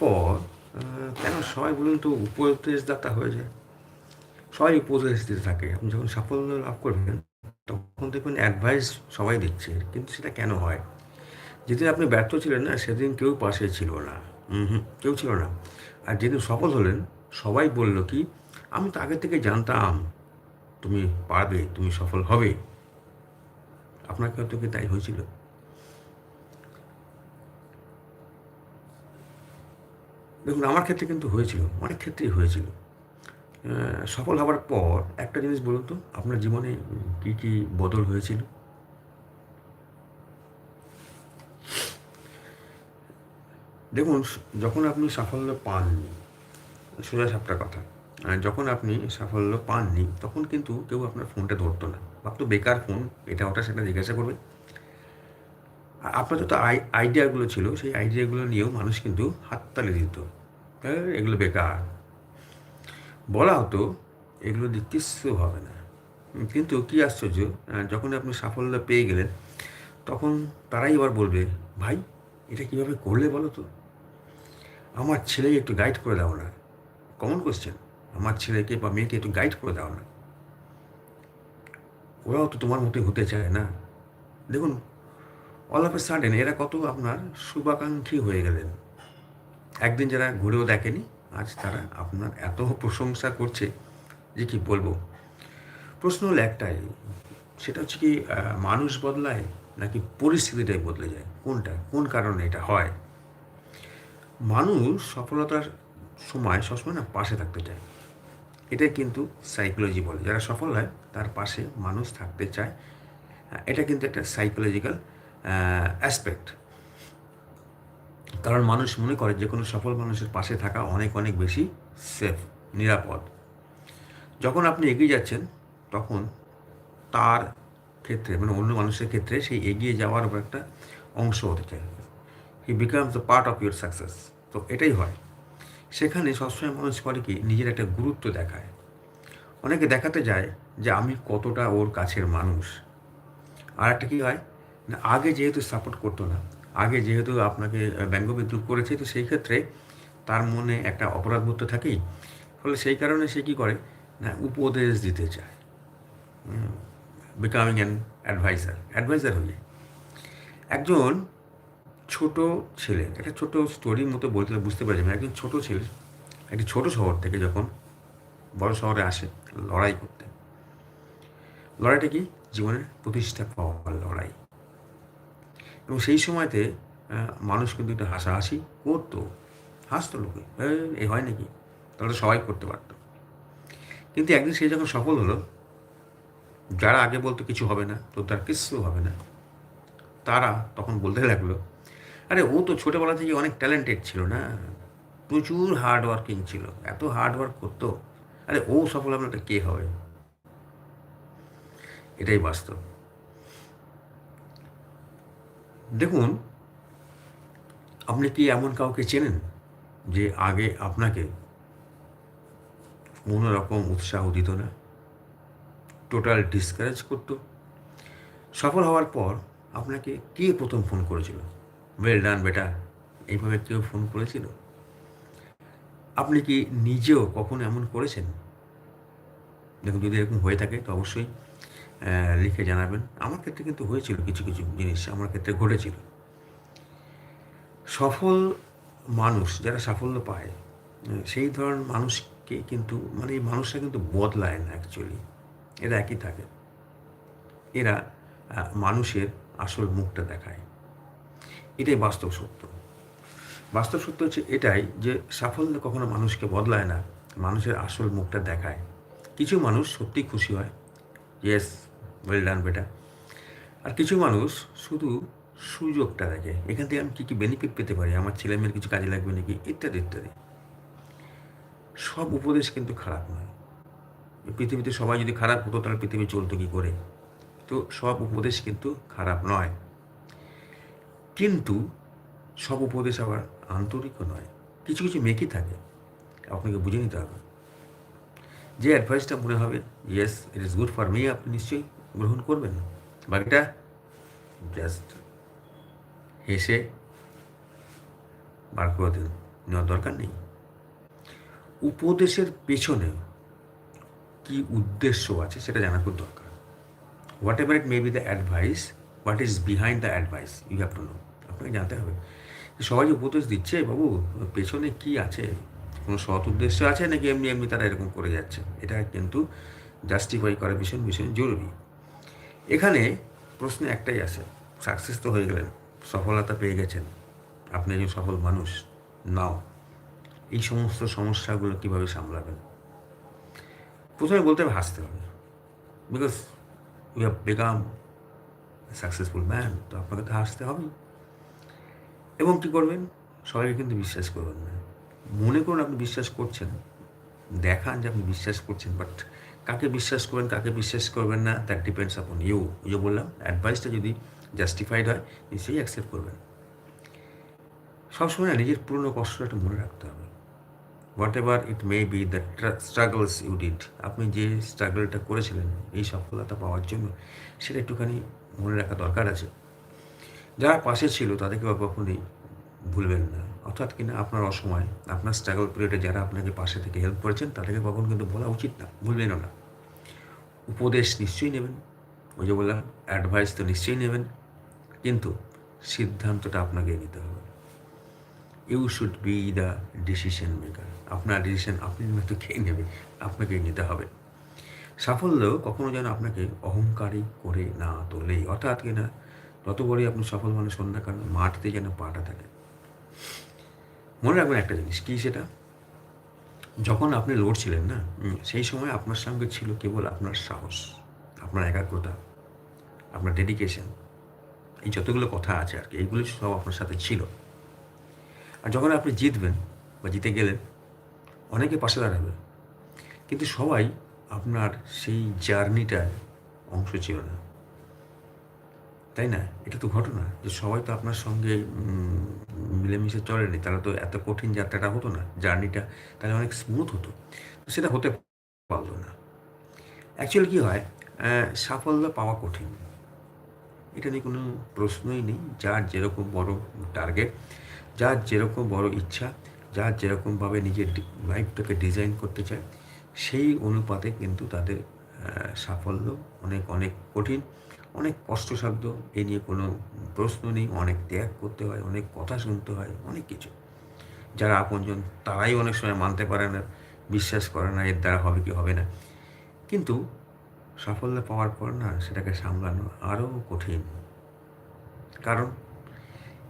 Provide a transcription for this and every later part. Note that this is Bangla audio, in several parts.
পর কেন সবাই বলুন তো উপদেশদাতা হয়ে যায়? সবাই উপদেশ দিতে থাকে। আপনি যখন সাফল্য লাভ করবেন, তখন দেখবেন অ্যাডভাইস সবাই দিচ্ছে, কিন্তু সেটা কেন হয়? যেদিন আপনি ব্যর্থ ছিলেন না, সেদিন কেউ পাশে ছিল না। হুম কেউ ছিল না। আর যেদিন সফল হলেন, সবাই বলল কি, আমি তো আগে থেকে জানতাম তুমি পারবে, তুমি সফল হবে। আপনার হয়তো কি তাই হয়েছিল? দেখুন, আমার ক্ষেত্রে কিন্তু হয়েছিল, অনেক ক্ষেত্রেই হয়েছিল। সফল হওয়ার পর একটা জিনিস বলুন তো, আপনার জীবনে কি কি বদল হয়েছিল? দেখুন, যখন আপনি সাফল্য পাননি, সোজা সাপটা কথা যখন আপনি সাফল্য পাননি, তখন কিন্তু কেউ আপনার ফোনটা ধরতো না। ভাবতো বেকার ফোন, এটা ওটা সেটা জিজ্ঞাসা করবে। আপনার যত আই আইডিয়াগুলো ছিল সেই আইডিয়াগুলো নিয়েও মানুষ কিন্তু হাততালি দিত। "এ, এগুলো বেকার। বলা হতো এগুলো দিয়ে কিচ্ছু হবে না। কিন্তু কী আশ্চর্য যখন আপনি সাফল্য পেয়ে গেলেন তখন তারাই এবার বলবে ভাই এটা কীভাবে করলে বলো তো? আমার ছেলেকে একটু গাইড করে দাও না। কমন কোশ্চেন আমার ছেলেকে বা মেয়েকে একটু গাইড করে দাও না। ওরাও তো তোমার মতোই হতে চায় না। দেখুন অল অফ এ সাডেন এরা কত আপনার শুভাকাঙ্ক্ষী হয়ে গেলেন। একদিন যারা ঘুরেও দেখেনি, আজ তারা আপনার এত প্রশংসা করছে যে কি বলব? প্রশ্ন হলো একটাই, সেটা হচ্ছে কি মানুষ বদলায় নাকি পরিস্থিতিটাই বদলে যায়? কোনটা? কোন কারণে এটা হয়? মানুষ সফলতার সময় সবসময় না পাশে থাকতে চায়। এটাই কিন্তু সাইকোলজি বলে। যারা সফল হয়, তার পাশে মানুষ থাকতে চায়। এটা কিন্তু একটা সাইকোলজিক্যাল অ্যাসপেক্ট কারণ মানুষ মনে করে যে কোনো সফল মানুষের পাশে থাকা অনেক অনেক বেশি সেফ নিরাপদ। যখন আপনি এগিয়ে যাচ্ছেন, তখন তার ক্ষেত্রে মানে অন্য মানুষের ক্ষেত্রে সেই এগিয়ে যাওয়ার একটা অংশ হতে চায়। He becomes the part of your success তো এটাই হয়। সেখানে সবসময় মানুষ করে কি, নিজের একটা গুরুত্ব দেখায়। অনেকে দেখাতে যায় যে আমি কতটা ওর কাছের মানুষ। আর একটা কী হয়? না, আগে যেহেতু সাপোর্ট করতো না, আগে যেহেতু আপনাকে ব্যঙ্গ বিদ্রুপ করেছে, তো সেই ক্ষেত্রে তার মনে একটা অপরাধবোধ তো থাকেই। ফলে সেই কারণে সে কী করে? না, উপদেশ দিতে চায়। বিকামিং অ্যান অ্যাডভাইসার অ্যাডভাইসার হয়ে একজন ছোট ছেলে, একটা ছোট স্টোরির মতো বলতে বুঝতে পারি আমি একজন ছোট ছেলে, একটি ছোট শহর থেকে যখন বড় শহরে আসে লড়াই করতে। লড়াইটা কি? জীবনের প্রতিষ্ঠা পাওয়ার লড়াই। এবং সেই সময়তে মানুষ কিন্তু একটু হাসাহাসি করতো। হাসতো লোকে। "এ, হয় নাকি? তাহলে সবাই করতে পারতো। কিন্তু একদিন সে যখন সফল হলো যারা আগে বলতো কিছু হবে না তো তার কিচ্ছু হবে না তারা তখন বলতে লাগল আরে ও তো ছোটোবেলা থেকে অনেক ট্যালেন্টেড ছিল না? প্রচুর হার্ড ওয়ার্কিং ছিল। এত হার্ড ওয়ার্ক করতো। আরে ও সফল তো কে হবে? এটাই বাস্তব। দেখুন, আপনি কি এমন কাউকে চেনেন যে আগে আপনাকে কোনো রকম উৎসাহ দিত না? টোটাল ডিসকারেজ করতো? সফল হওয়ার পর আপনাকে কে প্রথম ফোন করেছিল? ওয়েল ডান বেটা। এইভাবে কেউ ফোন করেছিল? আপনি কি নিজেও কখনো এমন করেছেন? দেখুন, যদি এরকম হয়ে থাকে, তো অবশ্যই লিখে জানাবেন। আমার ক্ষেত্রে কিন্তু হয়েছিল কিছু কিছু জিনিস আমার ক্ষেত্রে ঘটেছিল। সফল মানুষ যারা সাফল্য পায় সেই ধরনের মানুষকে কিন্তু মানে এই মানুষরা কিন্তু বদলায় না অ্যাকচুয়ালি এরা একই থাকে। এরা মানুষের আসল মুখটা দেখায়। এটাই বাস্তব সত্য। বাস্তব সত্য হচ্ছে এটাই যে সাফল্য কখনো মানুষকে বদলায় না, মানুষের আসল মুখটা দেখায়। কিছু মানুষ সত্যি খুশি হয়। ইয়েস ওয়েল ডান বেটা। আর কিছু মানুষ শুধু সুযোগটা দেখে, এখান থেকে আমি কী কী বেনিফিট পেতে পারি, আমার ছেলে মেয়ের কিছু কাজে লাগবে নাকি, ইত্যাদি ইত্যাদি। সব উপদেশ কিন্তু খারাপ নয়। পৃথিবীতে সবাই যদি খারাপ হতো, তাহলে পৃথিবী চলতো কী করে? তো সব উপদেশ কিন্তু খারাপ নয়। কিন্তু সব উপদেশ আবার আন্তরিকও নয়। কিছু কিছু মেকি থাকে, আপনাকে বুঝে নিতে হবে। যে অ্যাডভাইসটা মনে হবে yes it is good for me আপনি নিশ্চয়ই গ্রহণ করবেন বাকিটা জাস্ট হেসে বার করে দিন, নেওয়ার দরকার নেই। উপদেশের পেছনে কি উদ্দেশ্য আছে সেটা জানা খুব দরকার। Whatever it may be the advice what is behind the advice you have to know আপনাকে জানতে হবে। সবাই উপদেশ দিচ্ছে, বাবু, পেছনে কি আছে? কোনো সৎ উদ্দেশ্য আছে নাকি এমনি এমনি তারা এরকম করে যাচ্ছে? এটা কিন্তু জাস্টিফাই করা ভীষণ ভীষণ জরুরি। এখানে প্রশ্ন একটাই আছে। সাকসেস তো হয়ে গেলেন, সফলতা পেয়ে গেছেন। আপনি একজন সফল মানুষ, নাও। এই সমস্ত সমস্যাগুলো কীভাবে সামলাবেন? প্রথমে বলতে হবে হাসতে হবে। Because we have become successful man তো আপনাকে তো হাসতে হবে এবং কী করবেন? সবাইকে কিন্তু বিশ্বাস করবেন না। মনে করুন আপনি বিশ্বাস করছেন, দেখান যে আপনি বিশ্বাস করছেন বাট কাকে বিশ্বাস করবেন, কাকে বিশ্বাস করবেন না দ্যাট ডিপেন্ডস আপন ইউ যে বললাম অ্যাডভাইসটা যদি জাস্টিফাইড হয়, নিশ্চয়ই অ্যাকসেপ্ট করবেন। সবসময় না, নিজের পুরনো কষ্টটা মনে রাখতে হবে। Whatever it may be the struggles you did আপনি যে স্ট্রাগলটা করেছিলেন, এই সফলতা পাওয়ার জন্য, সেটা একটুখানি মনে রাখা দরকার আছে। যারা পাশে ছিল তাদেরকে কখনোই ভুলবেন না। অর্থাৎ কিনা আপনার অসময়, আপনার স্ট্রাগল পিরিয়ডে যারা আপনাকে পাশে থেকে হেল্প করেছেন, তাদেরকে কখনো কিন্তু বলা উচিত না, ভুলবেনও না। উপদেশ নিশ্চয়ই নেবেন, ওই যে বললাম অ্যাডভাইস তো নিশ্চয়ই নেবেন, কিন্তু সিদ্ধান্তটা আপনাকে নিতে হবে। You should be the decision maker আপনার ডিসিশন আপনি হয়তো খেয়ে নেবে আপনাকে নিতে হবে। সাফল্য কখনো যেন আপনাকে অহংকারী করে না তোলে অর্থাৎ কিনা তত বড়ই আপনি সফল মানুষ না কারণ মাটিতে যেন পাটা থাকে। মনে রাখবেন একটা জিনিস, কী সেটা? যখন আপনি লড়ছিলেন না সেই সময় আপনার সঙ্গে ছিল কেবল আপনার সাহস, আপনার একাগ্রতা, আপনার ডেডিকেশন এই যতগুলো কথা আছে আর কি, এইগুলো সব আপনার সাথে ছিল। আর যখন আপনি জিতবেন বা জিতে গেলেন, অনেকে পাশে দাঁড়াবে, কিন্তু সবাই আপনার সেই জার্নিটার অংশ ছিল না। তাই না? এটা তো ঘটনা যে সবাই তো আপনার সঙ্গে মিলেমিশে চলেনি। তাহলে তো এত কঠিন যাত্রাটা হতো না, জার্নিটা তাহলে অনেক স্মুথ হতো। সেটা হতে পারল না। অ্যাকচুয়ালি কী হয় সাফল্য পাওয়া কঠিন। এটা নিয়ে কোনো প্রশ্নই নেই। যার যেরকম বড় টার্গেট যার যেরকম বড় ইচ্ছা, যার যেরকমভাবে নিজের লাইফটাকে ডিজাইন করতে চায়, সেই অনুপাতে কিন্তু তাদের সাফল্য অনেক অনেক কঠিন। অনেক কষ্টসাধ্য, এ নিয়ে কোনো প্রশ্ন নেই, অনেক ত্যাগ করতে হয়, অনেক কথা শুনতে হয়, অনেক কিছু। যারা আপনজন, তারাই অনেক সময় মানতে পারে না, বিশ্বাস করে না, এর দ্বারা হবে কি হবে না। কিন্তু সাফল্য পাওয়ার পর না, সেটাকে সামলানো আরও কঠিন। কারণ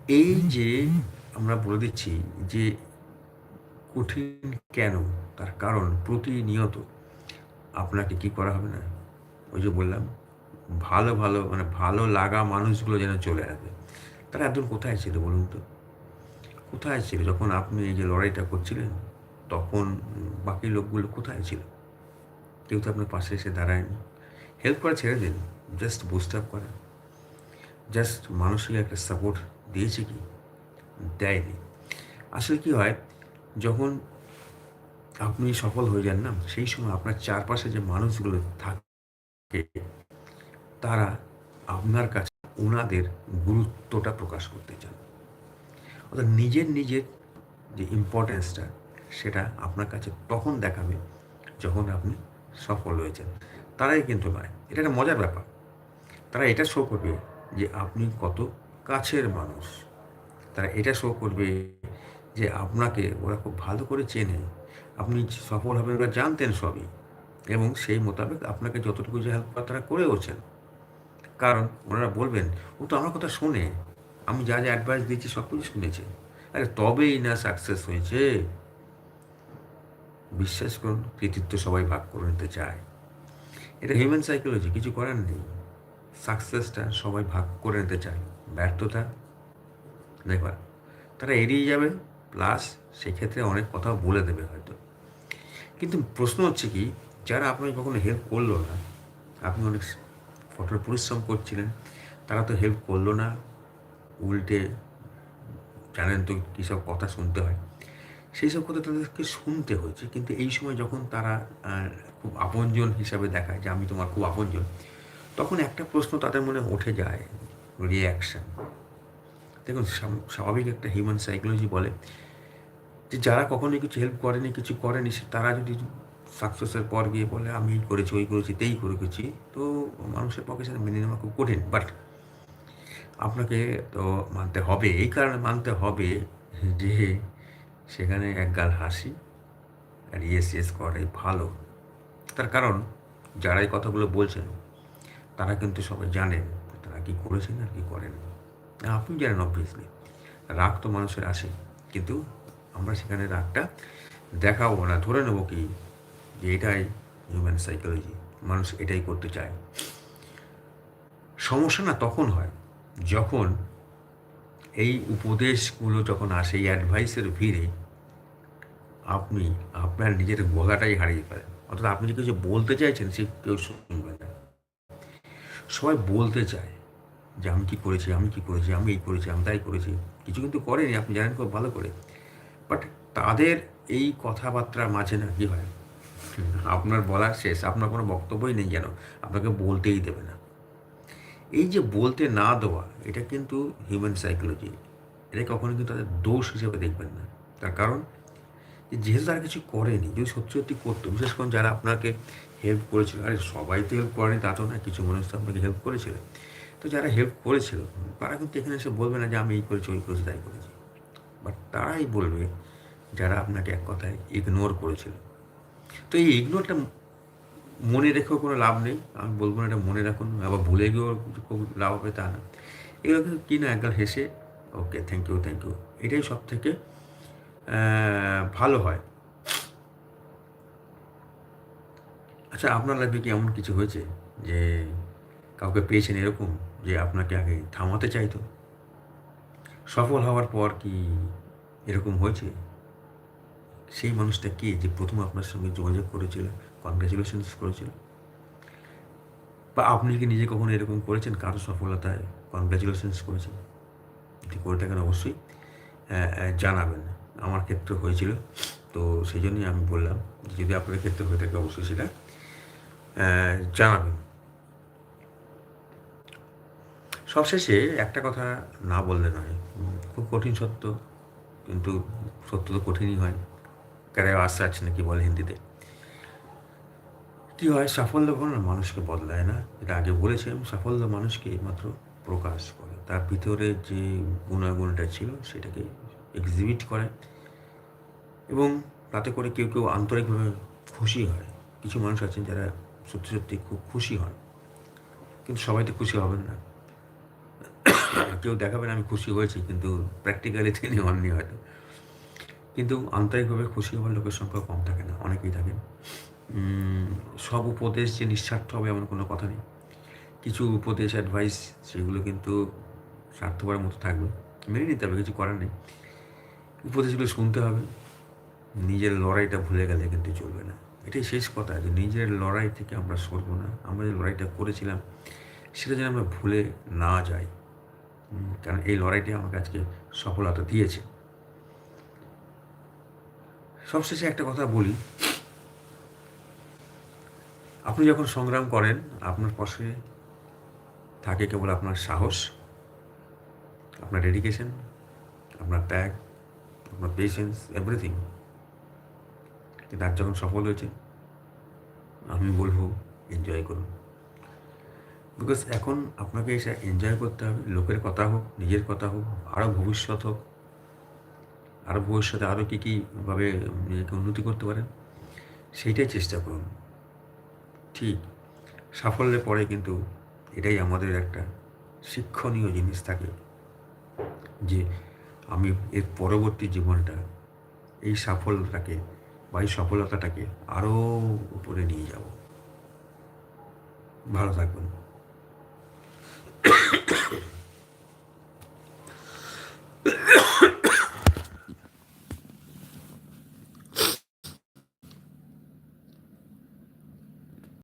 এই যে আমরা বলে দিচ্ছি যে কঠিন কেন, তার কারণ প্রতিনিয়ত আপনাকে কি করা হবে না? ওই যে বললাম ভালো ভালো মানে ভালো লাগা মানুষগুলো যেন চলে আসবে তারা একদম কোথায় ছিল বলুন তো? কোথায় ছিল? যখন আপনি এই যে লড়াইটা করছিলেন, তখন বাকি লোকগুলো কোথায় ছিল? কেউ তো আপনার পাশে এসে দাঁড়ায়নি। হেল্প করা ছেড়ে দিন। জাস্ট বুস্ট আপ করেন জাস্ট মানুষকে একটা সাপোর্ট দিয়েছে কি? দেয়নি। আসলে কি হয়, যখন আপনি সফল হয়ে যান না, সেই সময় আপনার চারপাশে যে মানুষগুলো থাকে তারা আপনার কাছে ওনাদের গুরুত্বটা প্রকাশ করতে চান। অর্থাৎ নিজের নিজের যে ইম্পর্টেন্সটা সেটা আপনার কাছে তখন দেখাবে যখন আপনি সফল হয়েছেন। তারাই কিন্তু নয়, এটা একটা মজার ব্যাপার। তারা এটা শো করবে যে আপনি কত কাছের মানুষ। তারা এটা শো করবে যে আপনাকে ওরা খুব ভালো করে চেনে। আপনি সফল হবেন ওরা জানতেন সবই এবং সেই মোতাবেক আপনাকে যতটুকু যে হেল্প করা তারা করেওছেন। কারণ ওনারা বলবেন, ও তো আমার কথা শোনে। আমি যা যা অ্যাডভাইস দিয়েছি সব কিছু শুনেছে। আরে তবেই না সাকসেস হয়েছে। বিশ্বাস করুন, কৃতিত্ব সবাই ভাগ করে নিতে চায়। এটা হিউম্যান সাইকোলজি কিছু করার নেই। সাকসেসটা সবাই ভাগ করে নিতে চায়। ব্যর্থতা দেখবার তারা এড়িয়ে যাবে প্লাস সেক্ষেত্রে অনেক কথা বলে দেবে হয়তো। কিন্তু প্রশ্ন হচ্ছে কি, যারা আপনাকে কখনো হেল্প করল না, আপনি অনেক কঠোর পরিশ্রম করছিলেন, তারা তো হেল্প করল না, উল্টে জানেন তো কী সব কথা শুনতে হয়। সেই সব কথা তাদেরকে শুনতে হয়েছে, কিন্তু এই সময় যখন তারা খুব আপনজন হিসাবে দেখায় যে আমি তোমার খুব আপনজন, তখন একটা প্রশ্ন তাদের মনে উঠে যায় রিয়াকশান দেখুন স্বাভাবিক একটা হিউম্যান সাইকোলজি বলে যে যারা কখনোই কিছু হেল্প করেনি, কিছু করেনি তারা যদি সাকসেসের পর গিয়ে বলে, আমি এই করেছি, ওই করেছি, তেই করেছি তো মানুষের পক্ষে সেটা মেনে নেওয়া খুব কঠিন বাট আপনাকে তো মানতে হবে। এই কারণে মানতে হবে যে সেখানে একগাল হাসি আর ইয়েস ইয়েস করে ভালো। তার কারণ যারা এই কথাগুলো বলছেন, তারা কিন্তু সবাই জানেন তারা কী করেছেন আর কী করেন। আপনি জানেন অবভিয়াসলি রাগ তো মানুষের আসে, কিন্তু আমরা সেখানে রাগটা দেখাবো না, ধরে নেব কি যে এটাই হিউম্যান সাইকোলজি মানুষ এটাই করতে চায়। সমস্যা না তখন হয় যখন এই উপদেশগুলো যখন আসে, এই অ্যাডভাইসের ভিড়ে আপনি আপনার নিজের গলাটাই হারিয়ে ফেলেন। অর্থাৎ আপনি যে কিছু বলতে চাইছেন, সে কেউ শুনবে না। সবাই বলতে চায় যে, আমি কী করেছি? আমি কী করেছি? আমি এই করেছি, আমি তাই করেছি। কিছু কিন্তু করেনি, আপনি জানেন খুব ভালো করে। বাট তাদের এই কথাবার্তার মাঝে না কী হয়? আপনার বলার শেষ, আপনার কোনো বক্তব্যই নেই যেন আপনাকে বলতেই দেবে না। এই যে বলতে না দেওয়া, এটা কিন্তু হিউম্যান সাইকোলজি এটা কখনো কিন্তু তাদের দোষ হিসেবে দেখবেন না। তার কারণ যেহেতু তারা কিছু করেনি, যদি সত্যি সত্যি করতো, বিশেষ করে যারা আপনাকে হেল্প করেছিল, আরে সবাই তো হেল্প করেনি, তা তো না কিছু মানুষ তো আপনাকে হেল্প করেছিল। তো যারা হেল্প করেছিল, তারা কিন্তু এখানে এসে বলবে না যে আমি এই করেছি, ওই করেছি, তাই করেছি। বাট তারাই বলবে, যারা আপনাকে এক কথায় ইগনোর করেছিল। তো এই এগুলো একটা মনে রেখেও কোনো লাভ নেই। আমি বলব না এটা মনে রাখুন, আবার ভুলে গিয়েও লাভ হবে তা না। এগুলো কিন্তু কি না একবার হেসে, okay thank you thank you এটাই সব থেকে ভালো হয়। আচ্ছা আপনার লাইফে কি এমন কিছু হয়েছে যে কাউকে পেয়েছেন এরকম, যে আপনাকে আগে থামাতে চাইতো? সফল হওয়ার পর কি এরকম হয়েছে? সেই মানুষটা কে যে প্রথম আপনার সঙ্গে যোগাযোগ করেছিল কনগ্রাচুলেশনস করেছিল? বা আপনি কি নিজে কখনো এরকম করেছেন, কারও সফলতায় কনগ্রাচুলেশনস করেছেন? যদি করে থাকেন অবশ্যই জানাবেন। আমার ক্ষেত্রে হয়েছিল, তো সেই জন্যই আমি বললাম, যদি আপনার ক্ষেত্রে হয়ে থাকে অবশ্যই সেটা জানাবেন। সবশেষে একটা কথা না বললে নয়, খুব কঠিন সত্য, কিন্তু সত্য তো কঠিনই হয়। আসতে আছে নাকি বলে হিন্দিতে। কী হয় সাফল্য কোনো মানুষকে বদলায় না। এটা আগে বলেছিলাম সাফল্য মানুষকে মাত্র প্রকাশ করে। তার ভিতরে যে গুণাগুণটা ছিল সেটাকে এক্সিবিট করে। এবং তাতে করে কেউ কেউ আন্তরিকভাবে খুশি হয়। কিছু মানুষ আছেন যারা সত্যি সত্যি খুব খুশি হন। কিন্তু সবাই তো খুশি হবেন না। কেউ দেখাবেন আমি খুশি হয়েছি, কিন্তু প্র্যাকটিক্যালি তিনি হননি হয়তো। কিন্তু আন্তরিকভাবে খুশি হওয়ার লোকের সংখ্যা কম থাকে না, অনেকেই থাকেন সব উপদেশ যে নিঃস্বার্থ হবে এমন কোনো কথা নেই। কিছু উপদেশ অ্যাডভাইস সেগুলো কিন্তু স্বার্থপরের মতো থাকবে। মেনে নিতে হবে, কিছু করার নেই। উপদেশগুলো শুনতে হবে। নিজের লড়াইটা ভুলে গেলে কিন্তু চলবে না। এটাই শেষ কথা যে নিজের লড়াই থেকে আমরা সরবো না। আমরা যে লড়াইটা করেছিলাম, সেটা যেন আমরা ভুলে না যাই। কারণ এই লড়াইটি আমাকে আজকে সফলতা দিয়েছে। সবশেষে একটা কথা বলি। আপনি যখন সংগ্রাম করেন, আপনার পাশে থাকে কেবল আপনার সাহস, আপনার ডেডিকেশন আপনার ত্যাগ, আপনার পেশেন্স এভরিথিং কিন্তু আর যখন সফল হয়েছে আমি বলব এনজয় করুন। বিকজ এখন আপনাকে এসে এনজয় করতে হবে, লোকের কথা হোক, নিজের কথা হোক আরও ভবিষ্যৎ হোক আরও ভবিষ্যতে আরও কী কীভাবে নিজেকে উন্নতি করতে পারেন, সেইটাই চেষ্টা করুন। ঠিক, সাফল্যের পরে কিন্তু এটাই আমাদের একটা শিক্ষণীয় জিনিস থাকে যে আমি এর পরবর্তী জীবনটা এই সাফল্যটাকে বা এই সফলতাটাকে আরও উপরে নিয়ে যাব। ভালো থাকবেন।